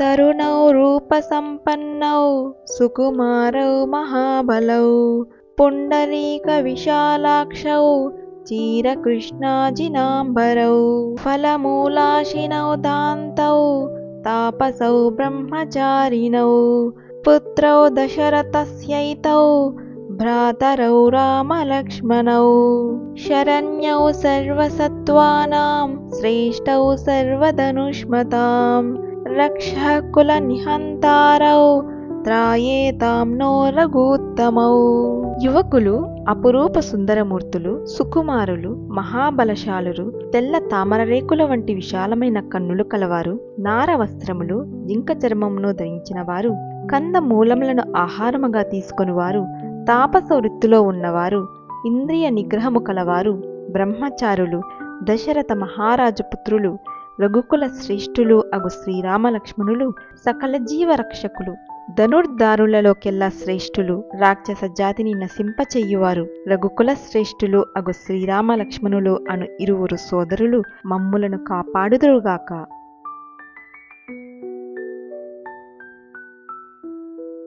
तरुणौ रूपसम्पन्नौ सुकुमारौ महाबलौ पुण्डरीकविशालाक्षौ चीरकृष्णाजिनाम्बरौ फलमूलाशिनौ दान्तौ तापसौ ब्रह्मचारिणौ पुत्रौ दशरथस्यैतौ भ्रातरौ रामलक्ष्मणौ। शरण्यौ सर्वसत्त्वानां श्रेष्ठौ सर्वधनुष्मताम् రక్షకుల నిహంతారౌ త్రాయేతాం నో రఘూత్తమౌ యువకులు అపురూప సుందరమూర్తులు సుకుమారులు మహాబలశాలురు తెల్ల తామరరేకుల వంటి విశాలమైన కన్నులు కలవారు నార వస్త్రములు జింక చర్మమును ధరించిన వారు కంద మూలములను ఆహారముగా తీసుకొనివారు తాపస వృత్తిలో ఉన్నవారు ఇంద్రియ నిగ్రహము కలవారు బ్రహ్మచారులు దశరథ మహారాజు పుత్రులు రఘుకుల శ్రేష్ఠులు అగు శ్రీరామలక్ష్మణులు సకల జీవరక్షకులు ధనుర్దారులలోకెల్లా శ్రేష్ఠులు రాక్షస జాతిని నశింపచెయ్యువారు రఘుకుల శ్రేష్ఠులు అగు శ్రీరామ లక్ష్మణులు అను ఇరువురు సోదరులు మమ్ములను కాపాడుదురుగాక.